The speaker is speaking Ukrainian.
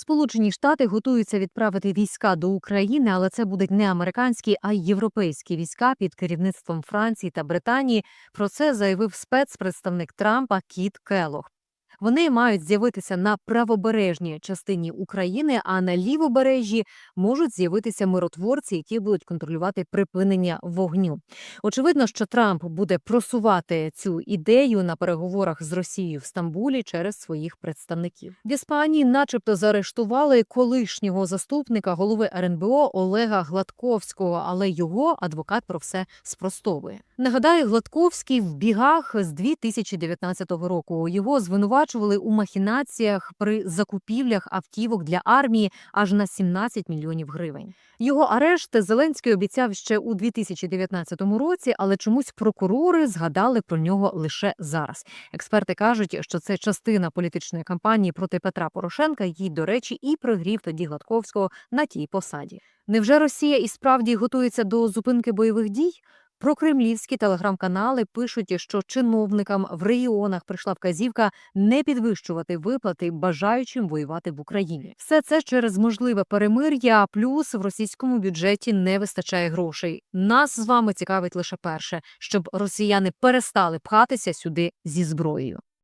Сполучені Штати готуються відправити війська до України, але це будуть не американські, а й європейські війська під керівництвом Франції та Британії. Про це заявив спецпредставник Трампа Кіт Келох. Вони мають з'явитися на правобережній частині України, а на лівобережжі можуть з'явитися миротворці, які будуть контролювати припинення вогню. Очевидно, що Трамп буде просувати цю ідею на переговорах з Росією в Стамбулі через своїх представників. В Іспанії, начебто, заарештували колишнього заступника голови РНБО Олега Гладковського, але його адвокат про все спростовує. Нагадаю, Гладковський в бігах з 2019 року. Його звинувачували у махінаціях при закупівлях автівок для армії аж на 17 мільйонів гривень. Його арешт Зеленський обіцяв ще у 2019 році, але чомусь прокурори згадали про нього лише зараз. Експерти кажуть, що це частина політичної кампанії проти Петра Порошенка, який, до речі, і пригрів тоді Гладковського на тій посаді. Невже Росія і справді готується до зупинки бойових дій? Прокремлівські телеграм-канали пишуть, що чиновникам в регіонах прийшла вказівка не підвищувати виплати бажаючим воювати в Україні. Все це через можливе перемир'я. Плюс в російському бюджеті не вистачає грошей. Нас з вами цікавить лише перше, щоб росіяни перестали пхатися сюди зі зброєю.